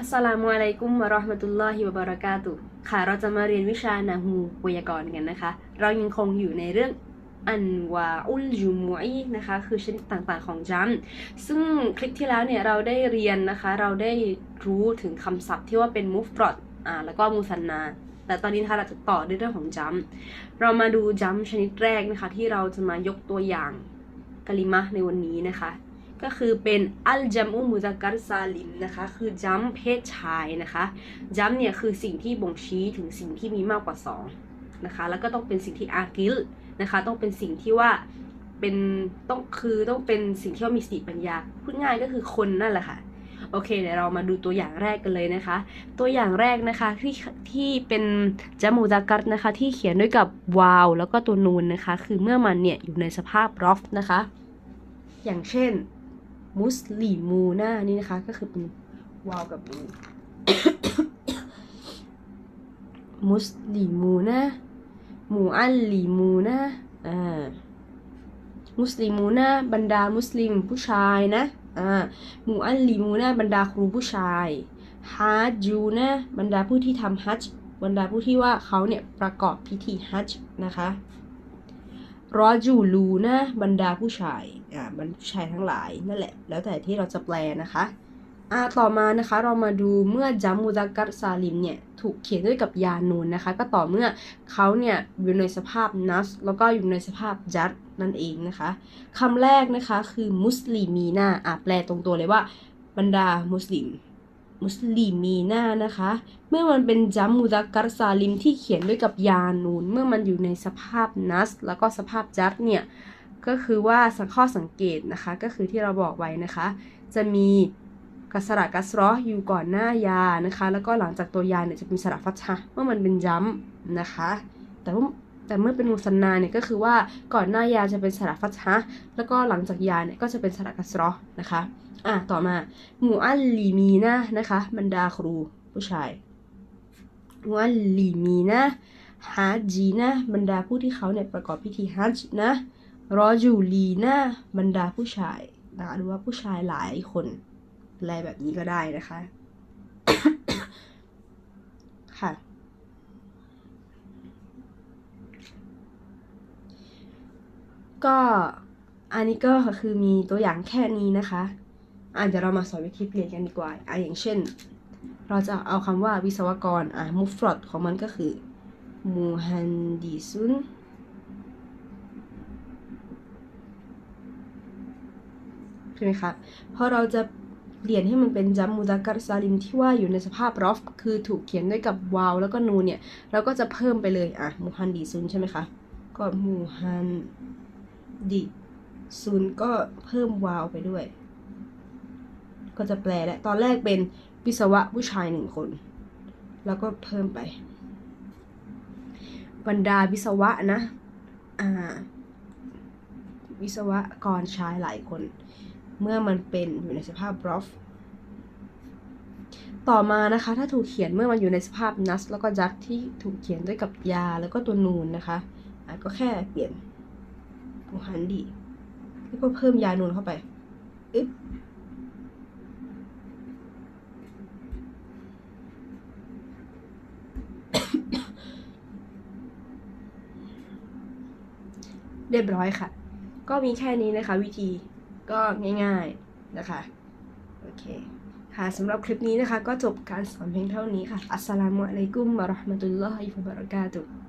อัสสลามุอะลัยกุมวะราะห์มะตุลลอฮิวะบะเราะกาตุค่ะ เราจะมาเรียนวิชานะฮูไวยากรณ์กันนะคะ เรายังคงอยู่ในเรื่องอันวาอุลจุมุอีนะคะ คือชนิดต่างๆของจัมซึ่งคลิปที่แล้วเนี่ยเราได้เรียนนะคะ เราได้รู้ถึงคำศัพท์ที่ว่าเป็นมุฟปรอดอ่าแล้วก็มูสันนาแต่ตอนนี้นะคะเราจะต่อด้วยเรื่องของจัมเรามาดูจัมชนิดแรกนะคะ ที่เราจะมายกตัวอย่างกะลิมะในวันนี้นะคะ ก็คือเป็นอัลจัมอุมุซักกัรซาลิมนะคะ คือจัมเพศชายนะคะจัมเนี่ยคือสิ่งที่บ่งชี้ถึงสิ่งที่มีมากกว่า2นะคะ แล้วก็ต้องเป็นสิ่งที่อากิลนะคะ ต้องเป็นสิ่งที่ว่าเป็นต้องคือต้องเป็นสิ่งที่ว่ามีสติปัญญา พูดง่ายก็คือคนนั่นแหละค่ะโอเคเดี๋ยวเรามาดูตัวอย่างแรกกันเลยนะคะ ตัวอย่างแรกนะคะที่ที่เป็นจมูซักกัรนะคะ ที่เขียนด้วยกับวาวแล้วก็ตัวนูนนะคะ คือเมื่อมันเนี่ยอยู่ในสภาพรอฟนะคะ อย่างเช่น มุสลิมูนานี่นะคะ ก็คือเป็นวาวกับมูมุสลิมูนะมูอัลลิมูนะอ่ามุสลิมูนะบรรดามุสลิมผู้ชายนะอ่ามูอัลลิมูนะบรรดาครูผู้ชายฮัจจูนะบรรดาผู้ที่ทำฮัจจ์บรรดาผู้ที่ว่าเขาเนี่ยประกอบพิธีฮัจจ์นะคะ รอจูลูนะบรรดาผู้ชายอ่าบรรดาผู้ชายทั้งหลายนั่นแหละ แล้วแต่ที่เราจะแปลนะคะอ่าต่อมานะคะเรามาดูเมื่อจัมมูซักกัรซาลิมเนี่ยถูกเขียนด้วยกับยานูนนะคะ ก็ต่อเมื่อเขาเนี่ยอยู่ในสภาพนัส แล้วก็อยู่ในสภาพจัดนั่นเองนะคะคำแรกนะคะคือมุสลิมีนาอะแปลตรงตัวเลยว่าบรรดามุสลิม มุสลิมีนานะคะ เมื่อมันเป็นจัมมูซักกัรซาลิมที่เขียนด้วยกับยานูน เมื่อมันอยู่ในสภาพนัส แล้วก็สภาพจัดเนี่ย ก็คือว่าสังข้อสังเกตนะคะ ก็คือที่เราบอกไว้นะคะ จะมีกัสระกัสรออยู่ก่อนหน้ายานะคะ แล้วก็หลังจากตัวยาเนี่ยจะเป็นสระฟัตชะเมื่อมันเป็นจัมนะคะ แต่ว่า แต่เมื่อเป็นมุสันนาเนี่ยก็คือว่าก่อนหน้ายาจะเป็นสระฟัตชะแล้วก็หลังจากยาเนี่ยก็จะเป็นสระกัสรอนะคะอะต่อมามูอัลลีมีนะนะคะบรรดาครูผู้ชายมูอัลลีมีนะฮัจีนะบรรดาผู้ที่เขาเนี่ยประกอบพิธีฮัจนะรอจูลีนะบรรดาผู้ชายนะคะหรือว่าผู้ชายหลายคนอะไรแบบนี้ก็ได้นะคะ ค่ะ ก็อันนี้ก็คือมีตัวอย่างแค่นี้นะคะอะเดี๋ยวเรามาสอนวิธีเปลี่ยนกันดีกว่าอะอย่างเช่น เราจะเอาคำว่าวิศวกรอะมุฟรอดของมันก็คือมูฮันดิซุนใช่ไหมคะพอเราจะเปลี่ยนให้มันเป็นจัมมูซักรซาลิมที่ว่าอยู่ในสภาพรอฟคือถูกเขียนด้วยกับวาวแล้วก็นูเนี่ย เราก็จะเพิ่มไปเลย อะมูฮันดิซุนใช่ไหมคะ ก็มูฮัน ดิซุนก็เพิ่มวาวไปด้วย ก็จะแปลและตอนแรกเป็นวิศวะผู้ชายหนึ่งคน แล้วก็เพิ่มไป บรรดาวิศวะนะ อ่า วิศวกรชายหลายคน เมื่อมันเป็นอยู่ในสภาพบรอฟต่อมานะคะ ถ้าถูกเขียนเมื่อมันอยู่ในสภาพนัส แล้วก็จักที่ถูกเขียนด้วยกับยาแล้วก็ตัวนูนนะคะะก็แค่เปลี่ยน มูฮันดีแล้วก็เพิ่มยานูนเข้าไปอึ๊บเรียบร้อยค่ะ ก็มีแค่นี้นะคะ วิธีก็ง่ายๆนะคะ โอเค ค่ะสำหรับคลิปนี้นะคะ ก็จบการสอนเพียงเท่านี้ค่ะ อัสสลามุอะลัยกุมวะราะห์มะตุลลอฮิวะบะเราะกาตุฮ์